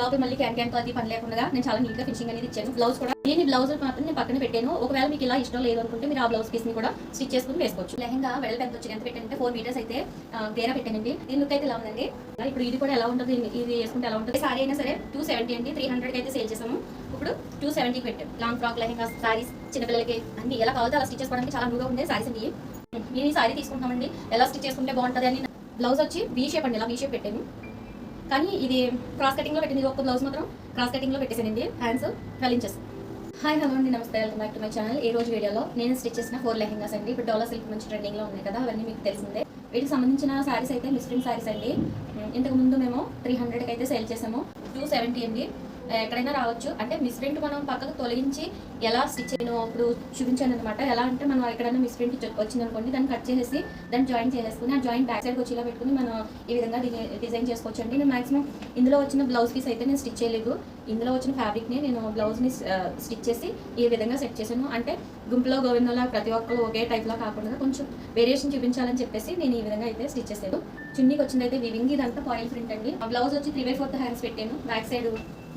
లోపల మళ్ళీ can can అది పని లేకుండా నేను చాలా నీట్గా ఫినిషింగ్ అనేది ఇచ్చాను. బ్లౌజ్ కూడా దీని బ్లౌజ్ మాత్రం నేను పక్కన పెట్టాను. ఒకవేళ మీకు ఇలా ఇష్టం లేదు అనుకుంటే మీరు ఆ బ్లౌజ్ పీస్ని కూడా స్టిచ్ చేసుకుని వేసుకోవచ్చు. లెహంగా వెళ్ళ పెద్ద వచ్చి ఎంత పెట్టానంటే ఫోర్ మీటర్స్ అయితే ఆ, పెట్టానండి. దీని లుక్ అయితే ఇలా ఉందండి? ఇప్పుడు ఇది కూడా ఎలా ఉంటుంది? ఇది వేసుకుంటే ఎలా ఉంటుంది? సారీ అయినా సరే టూ సెవెంటీ అండి. త్రీ హండ్రెడ్ అయితే సేల్ చేసాము ఇప్పుడు టూ సెవెంటీకి పెట్టాం. లాంగ్ ఫ్రాక్ లెహంగా సారీస్ చిన్నపిల్లలకి అన్ని ఎలా కావాలో అలా స్టిచ్ చేసుకోవడానికి చాలా అనువుగా ఉండే సారీస్ అండి. నేను ఈ సారీ తీసుకుంటామండి ఎలా స్టిచ్ చేసుకుంటే బాగుంటుంది అని బ్లౌజ్ వచ్చి వీ షేప్ అండి. ఇలా వీ షేప్ పెట్టాను. కానీ ఇది క్రాస్ కటింగ్లో పెట్టింది ఒక్క బ్లౌజ్ మాత్రం క్రాస్ కటింగ్లో పెట్టేసానండి hands twelve inches hi hello అండి. నమస్తే. Welcome back to my channel ఈ రోజు వీడియోలో నేను స్టిచ్ చేసిన ఫోర్ లెహెంగాస్ అండి. ఇప్పుడు డోలా సిల్క్ మంచి ట్రెండింగ్లో ఉన్నాయి కదా అవన్నీ మీకు తెలిసిందే. వీటికి సంబంధించిన శారీస్ అయితే మిస్ప్రింట్ శారీస్ అండి. ఇంతకుముందు మేము త్రీ హండ్రెడ్కి అయితే సేల్ చేసాము. టూ సెవెంటీ అండి. ఎక్కడైనా రావచ్చు. అంటే మిస్ప్రింట్ మనం పక్కకు తొలగించి ఎలా స్టిచ్ అయిన ఇప్పుడు చూపించాను అనమాట ఎలా అంటే మనం ఎక్కడైనా మిస్ప్రింట్ వచ్చింది అనుకోండి దాన్ని కట్ చేసేసి దాన్ని జాయిన్ చేసేసుకుని ఆ జాయిన్ బ్యాక్ సైడ్ వచ్చి ఇలా పెట్టుకుని మనం ఈ విధంగా డిజైన్ డిజైన్ చేసుకోవచ్చు అండి నేను మాక్సిమం ఇందులో వచ్చిన బ్లౌజ్ పీస్ అయితే నేను స్టిచ్ చేయలేదు. ఇందులో వచ్చిన ఫ్యాబ్రిక్ని నేను బ్లౌజ్ని స్టిచ్ చేసి ఈ విధంగా సెట్ చేశాను. అంటే గుంపులో గోవిందంలో ప్రతి ఒక్కరు ఒకే టైప్లో కాకుండా కొంచెం వేరియేషన్ చూపించాలని చెప్పేసి నేను ఈ విధంగా అయితే స్టిచ్ చేశాను. చున్నీకి వచ్చిందైతే అయితే వివింగ్ ఇదంతా పాయింట్ ప్రింట్ అండి. ఆ బ్లౌజ్ వచ్చి త్రీ బై ఫోర్త్ హ్యాండ్స్ పెట్టాను. Back side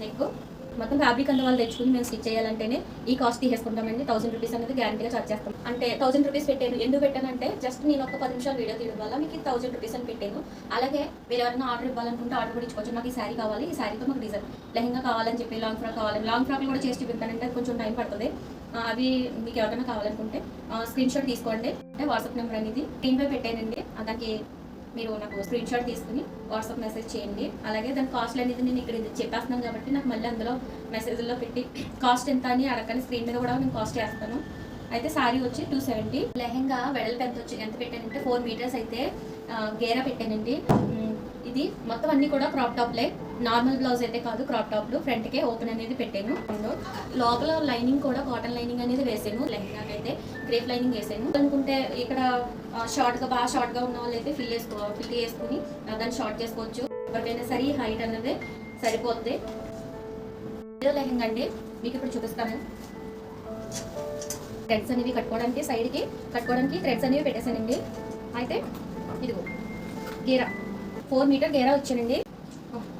neck? మొత్తం ఫ్యాబ్రిక్ అంతా వాళ్ళు తెచ్చుకుని మేము స్టిచ్ చేయాలంటేనే ఈ కాస్ట్ తీసేసుకుంటామండి థౌసండ్ రూపీస్ అనేది గ్యారంటీగా చార్జ్ చేస్తాం. అంటే థౌసండ్ రూపీస్ పెట్టాను. ఎందుకు పెట్టానంటే జస్ట్ నేను ఒక పది నిమిషాలు వీడియో తీయడం వల్ల మీకు థౌసండ్ రూపీస్ అని పెట్టాను. అలాగే మీరు ఎవరైనా ఆర్డర్ ఇవ్వాలనుకుంటే ఆర్డర్ కూడా ఇచ్చుకోవచ్చు. నాకు ఈ శారీ కావాలి. ఈ శారీతో మాకు డిజైన్ లెహంగా కావాలని చెప్పి లాంగ్ ఫ్రాక్ కావాలి లాంగ్ ఫ్రాక్లు కూడా చేసి చూపిస్తానంటే కొంచెం టైం పడుతుంది. అవి మీకు ఎవరైనా కావాలనుకుంటే స్క్రీన్ షాట్ తీసుకోండి. అంటే వాట్సాప్ నెంబర్ అనేది. స్క్రీన్ పై పెట్టానండి దానికి మీరు నాకు స్క్రీన్ షాట్ తీసుకుని వాట్సాప్ మెసేజ్ చేయండి. అలాగే దాని కాస్ట్ అనేది నేను ఇక్కడ ఇది చెప్పేస్తున్నాను కాబట్టి నాకు మళ్ళీ అందులో మెసేజ్లో పెట్టి కాస్ట్ ఎంత అని అడగని స్క్రీన్ మీద కూడా నేను కాస్ట్ చేస్తాను. అయితే సారీ వచ్చి టూ సెవెంటీ లెహెంగా వెడల్పు ఎంత వచ్చి ఎంత పెట్టానంటే ఫోర్ మీటర్స్ అయితే గేరా పెట్టానండి. ఇది మొత్తం అన్ని కూడా క్రాప్ టాప్లే నార్మల్ బ్లౌజ్ అయితే కాదు క్రాప్ టాప్లు ఫ్రంట్కే ఓపెన్ అనేది పెట్టాను. లోపల లైనింగ్ కూడా కాటన్ లైనింగ్ అనేది వేసాను. లెహంగాకి అయితే గ్రేప్ లైనింగ్ వేసాను. అనుకుంటే ఇక్కడ షార్ట్గా బాగా షార్ట్గా ఉన్న వాళ్ళు అయితే ఫిల్ చేసుకో ఫిల్ చేసుకుని దాన్ని షార్ట్ చేసుకోవచ్చు. ఎవరికైనా సరే హైట్ అనేది సరిపోద్ది. లెహంగా అండి. మీకు ఇప్పుడు చూపిస్తాను. థ్రెడ్స్ అనేవి కట్టుకోవడానికి సైడ్కి కట్టుకోవడానికి థ్రెడ్స్ అనేవి పెట్టేశానండి. అయితే ఇదిగో గీరా. ఫోర్ మీటర్ గేరా వచ్చానండి.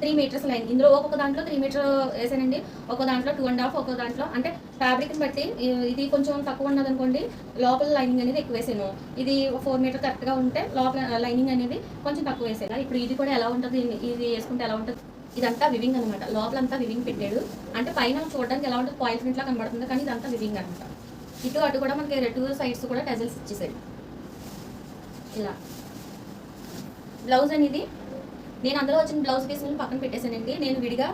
Three meters line. ఇందులో ఒక్కొక్క దాంట్లో త్రీ మీటర్ వేసానండి. ఒక దాంట్లో టూ అండ్ హాఫ్ ఒక దాంట్లో. అంటే ఫ్యాబ్రిక్ని బట్టి ఇది కొంచెం తక్కువ ఉన్నది అనుకోండి లోపల లైనింగ్ అనేది ఎక్కువ వేసాను ఇది ఫోర్ మీటర్ కరెక్ట్గా ఉంటే లోపల లైనింగ్ అనేది కొంచెం తక్కువ వేసాను ఇప్పుడు ఇది కూడా ఎలా ఉంటుంది? ఇది వేసుకుంటే ఎలా ఉంటుంది? ఇదంతా వివింగ్ అనమాట లోపలంతా వివింగ్ పెట్టాడు. అంటే పైన చూడడానికి ఎలా ఉంటుంది? పాయిల్ ప్రింట్ లా కనబడుతుంది. కానీ ఇదంతా వివింగ్ అనమాట ఇటు అటు కూడా మనకి టూ సైడ్స్ కూడా టెజల్స్ ఇచ్చేసాడు ఇలా. బ్లౌజ్ అనేది నేను అందులో వచ్చిన బ్లౌజ్ పీసులను పక్కన పెట్టేశానండి. నేను విడిగా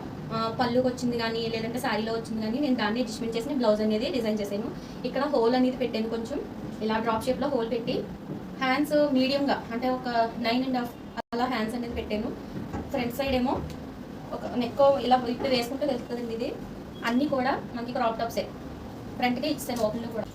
పళ్ళుకి వచ్చింది కానీ లేదంటే శారీలో వచ్చింది కానీ నేను దాన్ని అడ్జస్ట్మెంట్ చేసి బ్లౌజ్ అనేది డిజైన్ చేశాను. ఇక్కడ హోల్ అనేది పెట్టాను కొంచెం. ఇలా డ్రాప్ షేప్లో హోల్ పెట్టి హ్యాండ్స్ మీడియంగా అంటే ఒక నైన్ అండ్ హాఫ్ అలా హ్యాండ్స్ అనేది పెట్టాను. ఫ్రంట్ సైడ్ ఏమో ఒక నెక్ ఇలా ఇప్పుడు వేసుకుంటే తెలుస్తుందండి ఇది. అన్నీ కూడా మనకి క్రాప్ టాప్సే ఫ్రంట్కే ఇచ్చాను ఓపెన్లో కూడా.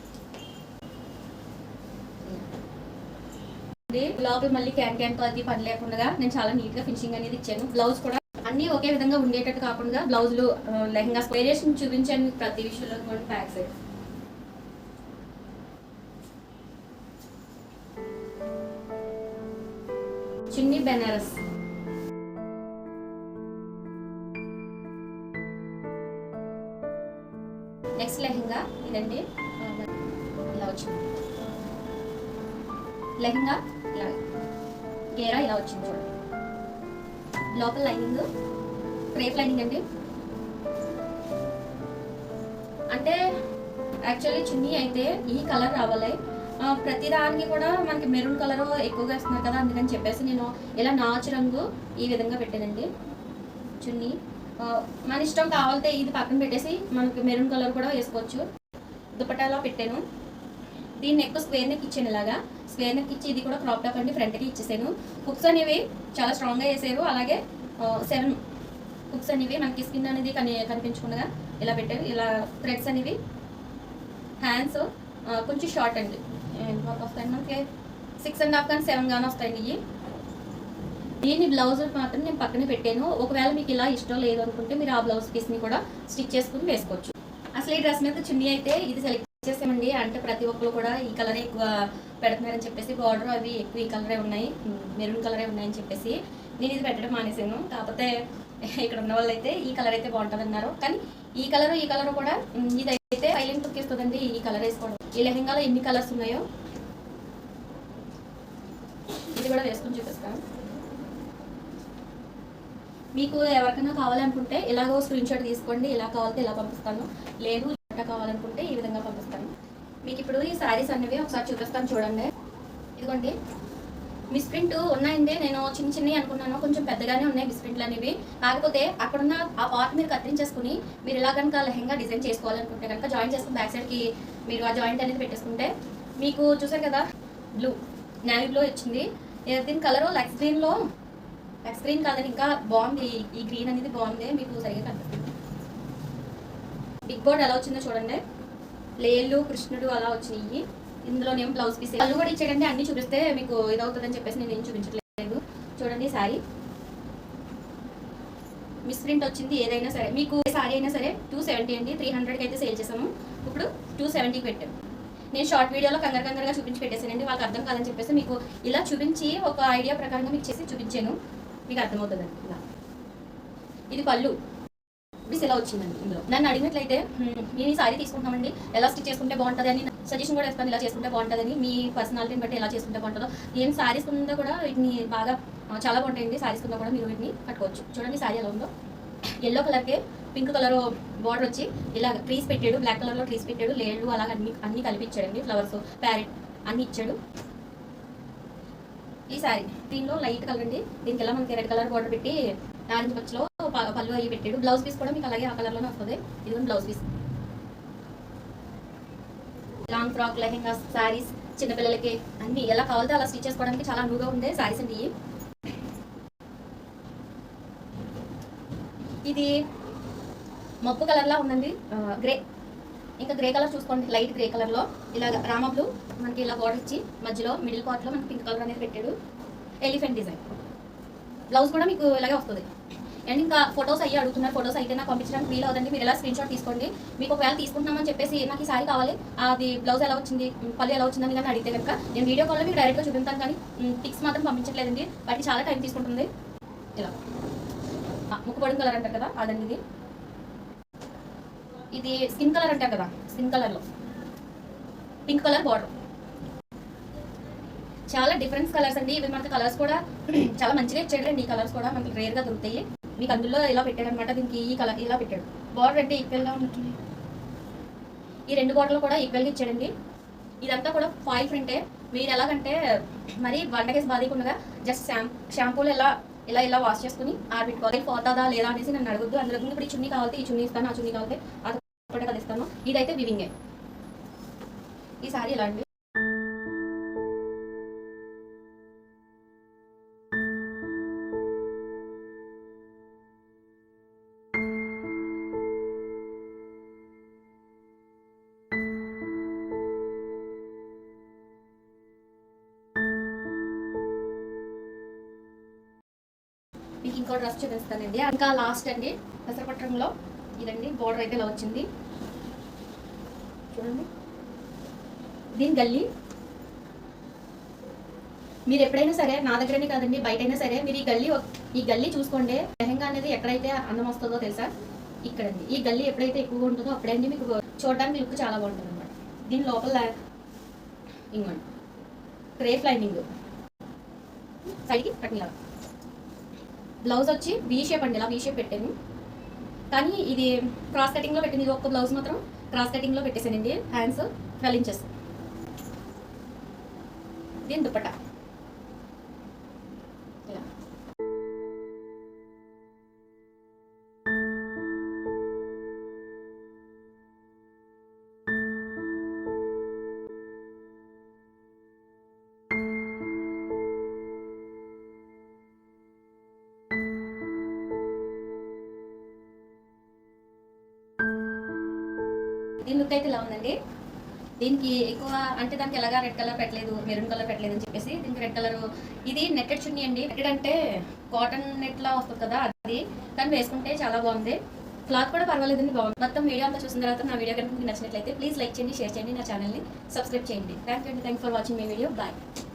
లోపల మళ్ళీ క్యాన్ క్యాన్ అది పని లేకుండా నేను చాలా నీట్గా ఫినిషింగ్ అనేది ఇచ్చాను. బ్లౌజ్ కూడా అన్ని ఒకే విధంగా ఉండేటట్టు కాకుండా బ్లౌజులు లెహంగా వేరియేషన్ చూపించాను ప్రతి విషయంలో కూడా back side chunni Banaras. Next lehenga ఇదండి. ఇలా వచ్చింది. లెహంగా ఇలా గేరా ఇలా వచ్చింది చూడండి లోపల లైనింగ్ క్రేప్ లైనింగ్ అండి. అంటే యాక్చువల్లీ చున్నీ అయితే ఈ కలర్ రావాలి. ప్రతిదానికి ప్రతి దానికి కూడా మనకి మెరూన్ కలర్ ఎక్కువగా ఇస్తున్నారు కదా అందుకని చెప్పేసి నేను ఇలా నాచు రంగు ఈ విధంగా పెట్టానండి. చున్నీ. మన ఇష్టం కావాలితే ఇది పక్కన పెట్టేసి మనకి మెరూన్ కలర్ కూడా వేసుకోవచ్చు. దుపట్టాలా పెట్టాను. దీన్ని ఎక్కువ స్క్వేర్ నెక్ ఇచ్చాను ఇలాగా. స్క్వేర్ నెక్ ఇచ్చి ఇది కూడా క్రాప్ టాప్ అండి ఫ్రంట్కి ఇచ్చేసాను. హుక్స్ అనేవి చాలా స్ట్రాంగ్గా వేసారు. అలాగే సెవెన్ హుక్స్ అనేవి మనకి స్కిన్ అనేది కని కనిపించకుండా ఇలా పెట్టారు. ఇలా థ్రెడ్స్ అనేవి హ్యాండ్స్ కొంచెం షార్ట్ అండి. వస్తాయండి మనకి? సిక్స్ అండ్ హాఫ్ కానీ సెవెన్ కానీ వస్తాయండి ఇవి. దీని బ్లౌజ్ మాత్రం నేను పక్కన పెట్టాను. ఒకవేళ మీకు ఇలా ఇష్టం లేదు అనుకుంటే మీరు ఆ బ్లౌజ్ పీస్ని కూడా స్టిచ్ చేసుకుని వేసుకోవచ్చు. అసలు ఈ డ్రెస్ మీద చున్నీ అయితే ఇది సెలెక్ట్ చేసామండి. అంటే ప్రతి ఒక్కరు కూడా ఈ కలర్ ఎక్కువ పెడుతున్నారని చెప్పేసి బార్డర్ అవి ఎక్కువ ఈ కలరే ఉన్నాయి. మెరూన్ కలరే ఉన్నాయని చెప్పేసి నేను ఇది పెట్టడం మానేశాను. కాకపోతే ఇక్కడ ఉన్న వాళ్ళు అయితే ఈ కలర్ అయితే బాగుంటుంది అన్నారు కానీ ఈ కలర్ ఈ కలర్ కూడా ఇదైతే సైలెంట్ తొక్కేస్తుందండి ఈ కలర్ వేసుకోవడం. ఈ లెహెంగాలో ఎన్ని కలర్స్ ఉన్నాయో ఇది కూడా వేసుకొని చూపిస్తాను. మీకు ఎవరికైనా కావాలనుకుంటే ఇలాగో స్క్రీన్ షాట్ తీసుకోండి. ఇలా కావాలంటే ఇలా పంపిస్తాను. లేదు ఇలా కావాలనుకుంటే ఈ విధంగా పంపిస్తాను. మీకు ఇప్పుడు ఈ శారీస్ అనేవి ఒకసారి చూపిస్తాను చూడండి. ఇదిగోండి. మిస్ ప్రింట్ ఉన్నాయండి. నేను చిన్న చిన్నవి అనుకున్నాను. కొంచెం పెద్దగానే ఉన్నాయి మిస్ ప్రింట్లు అనేవి. కాకపోతే అక్కడున్న ఆ పార్ట్ మీరు కత్తిరించేసుకుని మీరు ఇలా కనుక లెహంగా డిజైన్ చేసుకోవాలనుకుంటే కనుక జాయిన్ చేసుకుని బ్యాక్ సైడ్కి మీరు ఆ జాయింట్ అనేది పెట్టేసుకుంటే మీకు చూసారు కదా? బ్లూ నేవీ బ్లూ వచ్చింది. దీని కలర్ లెక్స్ గ్రీన్లో లెక్స్ గ్రీన్ కాదని ఇంకా బాగుంది. ఈ- గ్రీన్ అనేది బాగుంది. మీకు సరిగా కనిపిస్తుంది. బిగ్ బోర్డ్ ఎలా వచ్చిందో చూడండి. లేళ్ళు కృష్ణుడు అలా వచ్చినాయి. ఇందులోనేమో బ్లౌజ్ పీస్ కళ్ళు కూడా ఇచ్చాడండి అన్ని చూపిస్తే మీకు ఇదవుతుందని చెప్పేసి నేను ఏం చూపించట్లేదు. చూడండి శారీ మిస్ ప్రింట్ వచ్చింది ఏదైనా సరే. మీకు శారీ అయినా సరే టూ సెవెంటీ అండి. త్రీ హండ్రెడ్కి అయితే సేల్ చేసాము. ఇప్పుడు టూ సెవెంటీకి పెట్టాము నేను షార్ట్ వీడియోలో కంగారు కంగారుగా చూపించి పెట్టేసానండి వాళ్ళకి అర్థం కాదని చెప్పేసి మీకు ఇలా చూపించి ఒక ఐడియా ప్రకారంగా మీకు చేసి చూపించాను. మీకు అర్థమవుతుందండి. ఇలా. ఇది పళ్ళు. పీస్ ఎలా వచ్చిందండి? ఇందులో? నన్ను అడిగినట్లయితే "హ్మ్, ఈ సారీ తీసుకుంటామండి. ఎలా స్టిచ్ చేసుకుంటే బాగుంటుంది అని సజెషన్ కూడా ఇస్తాను ఇలా చేసుకుంటే బాగుంటుందని మీ పర్సనాలిటీని బట్టి ఎలా చేసుకుంటే బాగుంటుందో ఏం సారీస్ కింద కూడా వీటిని బాగా చాలా బాగుంటాయండి. సారీస్ కింద కూడా మీరు వీటిని కట్టుకోవచ్చు. చూడండి సారీ ఎలా ఉందో. ఎల్లో కలర్కే పింక్ కలర్ బార్డర్ వచ్చి ఇలా ట్రీస్ పెట్టాడు. బ్లాక్ కలర్లో ట్రీస్ పెట్టాడు. లేళ్ళు అలా అన్ని అన్ని కలిపించాడండి ఫ్లవర్స్ ప్యారెట్ అన్ని ఇచ్చాడు. ఈ సారీ దీనిలో లైట్ కలర్ అండి. దీనికి ఎలా మనకి రెడ్ కలర్ బార్డర్ పెట్టి నారింజ పచ్చలో పళ్ళు అయ్యి పెట్టాడు. బ్లౌజ్ పీస్ కూడా మీకు అలాగే ఆ కలర్లోనే వస్తుంది. ఇది blouse piece long frock lehengas saris చిన్నపిల్లలకి అన్ని ఎలా కావాలితే అలా స్టిచ్ చేసుకోవడానికి చాలా అనువుగా ఉండే శారీస్ అండి ఇది ఇది కలర్ కలర్లా ఉందండి. గ్రే ఇంకా గ్రే కలర్ చూసుకోండి. లైట్ గ్రే కలర్లో ఇలా రామ బ్లూ మనకి ఇలా బార్డర్ ఇచ్చి మధ్యలో మిడిల్ పార్ట్లో మనకి పింక్ కలర్ అనేది పెట్టాడు. ఎలిఫెంట్ డిజైన్ బ్లౌజ్ కూడా మీకు ఇలాగే వస్తుంది. అండ్ ఇంకా ఫొటోస్ అయ్యి అడుగుతున్నారు. ఫొటోస్ అయితే నాకు పంపించడానికి వీలు అవుతుంది మీరు ఎలా స్క్రీన్ షాట్ తీసుకోండి. మీకు ఒకవేళ తీసుకుంటున్నామని చెప్పేసి నాకు ఈ సారీ కావాలి. అది బ్లౌజ్ ఎలా వచ్చింది పళ్ళు ఎలా వచ్చిందని కానీ అడిగితే కనుక నేను వీడియో కాల్లో మీకు డైరెక్ట్గా చూపిస్తాను కానీ పిక్స్ మాత్రం పంపించట్లేదండి. వాటికి చాలా టైం తీసుకుంటుంది. ఇలా. ముక్కు ముక్కుపొడి కలర్ అంటారు కదా అదండి ఇది. ఇది స్కిన్ కలర్ అంటారు కదా స్కిన్ కలర్లో పింక్ కలర్ బార్డర్ చాలా డిఫరెన్స్ కలర్స్ అండి. ఇవి మనకి కలర్స్ కూడా చాలా మంచిగా ఇచ్చాడండి ఈ కలర్స్ కూడా. మనకి రేర్గా దొరుకుతాయి. మీకు అందులో ఇలా పెట్టాడు అనమాట దీనికి ఈ కలర్ ఇలా పెట్టాడు. బార్డర్ అంటే ఈక్వల్గా ఉంటుంది. ఈ రెండు బార్డర్లు కూడా ఈక్వల్గా ఇచ్చాడండి. ఇదంతా కూడా ఫాయిల్ ప్రింటే మీరు ఎలాగంటే మరి వంటకేసి బాధీకుండగా జస్ట్ షాం షాంపూలు ఎలా ఇలా ఇలా వాష్ చేసుకుని ఆరబెట్టుకోవాలి పోతుందా లేదా అనేసి నన్ను అడగద్దు. అందులో ఇప్పుడు ఈ చున్నీ కావాలి ఈ చున్నీ ఇస్తాను ఆ చున్నీ కావాలి అది ఒకటే ఇదైతే వివింగే ఈ సారీ ఇలా అండి? ఇంకో డ్రెస్ చూపిస్తానండి ఇంకా లాస్ట్ అండి పెసరపట్నంలో ఇదండి బోర్డర్ అయితే ఇలా వచ్చింది. చూడండి. దీని గల్లీ. మీరు ఎప్పుడైనా సరే నా దగ్గరనే కాదండి బయటైనా సరే మీరు ఈ గల్లీ ఈ గల్లీ చూసుకోండి. లెహంగా అనేది ఎక్కడైతే అందం వస్తుందో తెలుసా? ఇక్కడండి. ఈ గల్లీ ఎప్పుడైతే ఎక్కువగా ఉంటుందో అప్పుడండి మీకు చూడడానికి లుక్ చాలా బాగుంటుంది అనమాట దీని లోపల ఇంకోండి. క్రేప్ లైనింగ్ సైడ్కి కట్టిలా బ్లౌజ్ వచ్చి వీ షేప్ అండి ఇలా వీ షేప్ పెట్టాను కానీ ఇది క్రాస్ కటింగ్లో పెట్టింది ఇది ఒక్క బ్లౌజ్ మాత్రం క్రాస్ కటింగ్లో పెట్టేసానండి హ్యాండ్స్ ట్వెల్వ్ ఇంచెస్ దీని దుప్పట దీని లుక్ అయితే ఇలా ఉందండి. దీనికి ఎక్కువ అంటే దానికి ఎలాగా రెడ్ కలర్ పెట్టలేదు మెరూన్ కలర్ పెట్టలేదు అని చెప్పేసి దీనికి రెడ్ కలర్ ఇది నెట్టెడ్ చున్నీ అండి. నెట్టెడ్ అంటే కాటన్ నెట్ లా వస్తుంది కదా అది కానీ వేసుకుంటే చాలా బాగుంది. క్లాత్ కూడా పర్వాలేదండి బాగుంది. మొత్తం వీడియో అంతా చూసిన తర్వాత నా వీడియో కనుక మీకు నచ్చినట్లయితే ప్లీజ్ లైక్ చేయండి షేర్ చేయండి నా ఛానల్ని సబ్స్క్రైబ్ చేయండి. థ్యాంక్ యూ అండి. Thank for watching my video bye